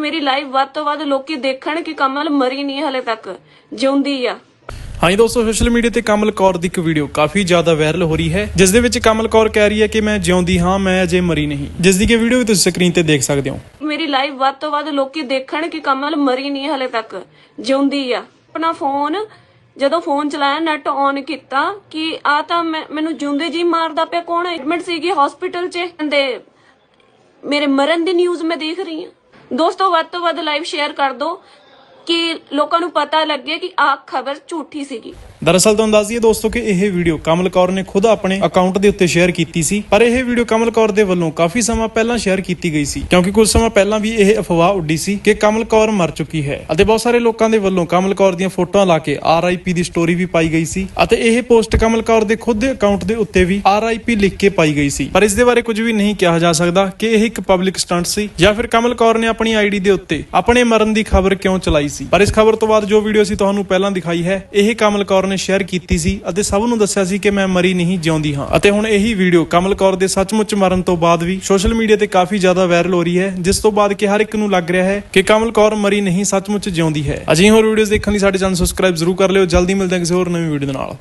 ਮੇਰੀ ਲਾਈਵ ਵੱਧ ਤੋਂ ਵੱਧ ਲੋਕੀ ਦੇਖਣ ਕਿ ਕਮਲ ਮਰੀ ਨਹੀਂ ਹਲੇ ਤੱਕ ਜਿਉਂਦੀ ਆ। ਹਾਂਜੀ ਦੋਸਤੋ ਸੋਸ਼ਲ ਮੀਡੀਆ ਤੇ ਕਮਲ ਕੌਰ ਦੀ ਇੱਕ ਵੀਡੀਓ ਕਾਫੀ ਜ਼ਿਆਦਾ ਵਾਇਰਲ ਹੋ ਰਹੀ ਹੈ ਜਿਸ ਦੇ ਵਿੱਚ ਕਮਲ ਕੌਰ ਕਹਿ ਰਹੀ ਹੈ ਕਿ ਮੈਂ ਜਿਉਂਦੀ ਹਾਂ ਮੈਂ ਅਜੇ ਮਰੀ ਨਹੀਂ। ਜਿਸ ਦੀ ਕਿ ਵੀਡੀਓ ਵੀ ਤੁਸੀਂ ਸਕਰੀਨ ਤੇ ਦੇਖ ਸਕਦੇ ਹੋ। ਮੇਰੀ ਲਾਈਵ ਵੱਧ ਤੋਂ ਵੱਧ ਲੋਕੀ ਦੇਖਣ ਕਿ ਕਮਲ ਮਰੀ ਨਹੀਂ ਹਲੇ ਤੱਕ ਜਿਉਂਦੀ ਆ। ਆਪਣਾ ਫੋਨ ਜਦੋਂ ਫੋਨ ਚਲਾਇਆ ਨੈਟ ਔਨ ਕੀਤਾ ਕਿ ਆ ਤਾਂ ਮੈਨੂੰ ਜਿਉਂਦੇ ਜੀ ਮਾਰਦਾ ਪਿਆ ਕੌਣ? ਐਡਮਿਟ ਸੀਗੀ ਹਸਪੀਟਲ 'ਚ ਕਹਿੰਦੇ ਮੇਰੇ ਮਰਨ ਦੀ ਨਿਊਜ਼ ਮੈਂ ਦੇਖ ਰਹੀ ਹਾਂ। ਦੋਸਤੋ ਵੱਧ ਤੋਂ ਵੱਧ ਲਾਈਵ ਸ਼ੇਅਰ ਕਰ ਦਿਓ। ਕਿ ਲੋਕਾਂ ਨੂੰ ਪਤਾ ਲੱਗੇ ਕਿ ਆਹ ਖਬਰ ਝੂਠੀ ਸੀਗੀ। ਦਰਅਸਲ ਤੁਹਾਨੂੰ ਦੱਸ ਦਈਏ ਦੋਸਤੋ ਕਿ ਇਹ ਵੀਡੀਓ ਕਮਲ ਕੌਰ ਨੇ ਖੁਦ ਆਪਣੇ ਅਕਾਊਂਟ ਦੇ ਉੱਤੇ ਸ਼ੇਅਰ ਕੀਤੀ ਸੀ। ਪਰ ਇਹ ਵੀਡੀਓ ਕਮਲ ਕੌਰ ਦੇ ਵੱਲੋਂ ਕਾਫੀ ਸਮਾਂ ਪਹਿਲਾਂ ਸ਼ੇਅਰ ਕੀਤੀ ਗਈ ਸੀ। ਕਿਉਂਕਿ ਕੁਝ ਸਮਾਂ ਪਹਿਲਾਂ ਵੀ ਇਹ ਅਫਵਾਹ ਉੱਡੀ ਸੀ ਕਿ ਕਮਲ ਕੌਰ ਮਰ ਚੁੱਕੀ ਹੈ। ਅਤੇ ਬਹੁਤ ਸਾਰੇ ਲੋਕਾਂ ਦੇ ਵੱਲੋਂ ਕਮਲ ਕੌਰ ਦੀਆਂ ਫੋਟੋਆਂ ਲਾ ਕੇ ਆਰਆਈਪੀ ਦੀ ਸਟੋਰੀ ਵੀ ਪਾਈ ਗਈ ਸੀ। ਅਤੇ ਇਹ ਪੋਸਟ ਕਮਲ ਕੌਰ ਦੇ ਖੁਦ ਦੇ ਅਕਾਊਂਟ ਦੇ ਉੱਤੇ ਵੀ ਆਰਆਈਪੀ ਲਿਖ ਕੇ ਪਾਈ ਗਈ ਸੀ। ਪਰ ਇਸ ਦੇ ਬਾਰੇ ਕੁਝ ਵੀ ਨਹੀਂ ਕਿਹਾ ਜਾ ਸਕਦਾ ਕਿ ਇਹ ਇੱਕ ਪਬਲਿਕ ਸਟੰਟ ਸੀ ਜਾਂ ਫਿਰ ਕਮਲ ਕੌਰ ਨੇ ਆਪਣੀ ਆਈਡੀ ਦੇ ਉੱਤੇ ਆਪਣੇ ਮਰਨ ਦੀ ਖਬਰ ਕਿਉਂ ਚਲਾਈ ਸੀ। ਪਰ ਇਸ ਖਬਰ ਤੋਂ ਬਾਅਦ ਜੋ ਵੀਡੀਓ ਅਸੀਂ ਤੁਹਾਨੂੰ ਪਹਿਲਾਂ ਦਿਖਾਈ ਹੈ, ਇਹ ਕਮਲ ਕੌਰ ਨੇ ਸ਼ੇਅਰ ਕੀਤੀ ਸੀ ਅਤੇ ਸਭ ਨੂੰ ਦੱਸਿਆ ਸੀ ਕਿ ਮੈਂ ਮਰੀ ਨਹੀਂ ਜਿਉਂਦੀ ਹਾਂ। ਅਤੇ ਹੁਣ ਇਹੀ ਵੀਡੀਓ ਕਮਲ ਕੌਰ ਦੇ ਸੱਚਮੁੱਚ ਮਰਨ ਤੋਂ ਬਾਅਦ ਵੀ ਸੋਸ਼ਲ ਮੀਡੀਆ ਤੇ ਕਾਫੀ ਜ਼ਿਆਦਾ ਵਾਇਰਲ ਹੋ ਰਹੀ ਹੈ, ਜਿਸ ਤੋਂ ਬਾਅਦ ਕਿ ਹਰ ਇੱਕ ਨੂੰ ਲੱਗ ਰਿਹਾ ਹੈ ਕਿ ਕਮਲ ਕੌਰ ਮਰੀ ਨਹੀਂ, ਸੱਚਮੁੱਚ ਜਿਉਂਦੀ ਹੈ। ਅਜਿਹੀ ਹੋਰ ਵੀਡੀਓਜ਼ ਦੇਖਣ ਲਈ ਸਾਡੇ ਚੈਨਲ ਸਬਸਕ੍ਰਾਈਬ ਜ਼ਰੂਰ ਕਰ ਲਿਓ। ਜਲਦੀ ਮਿਲਦੇ ਹਾਂ ਕਿਸੇ ਹੋਰ ਨਵੀਂ ਵੀਡੀਓ ਦੇ ਨਾਲ।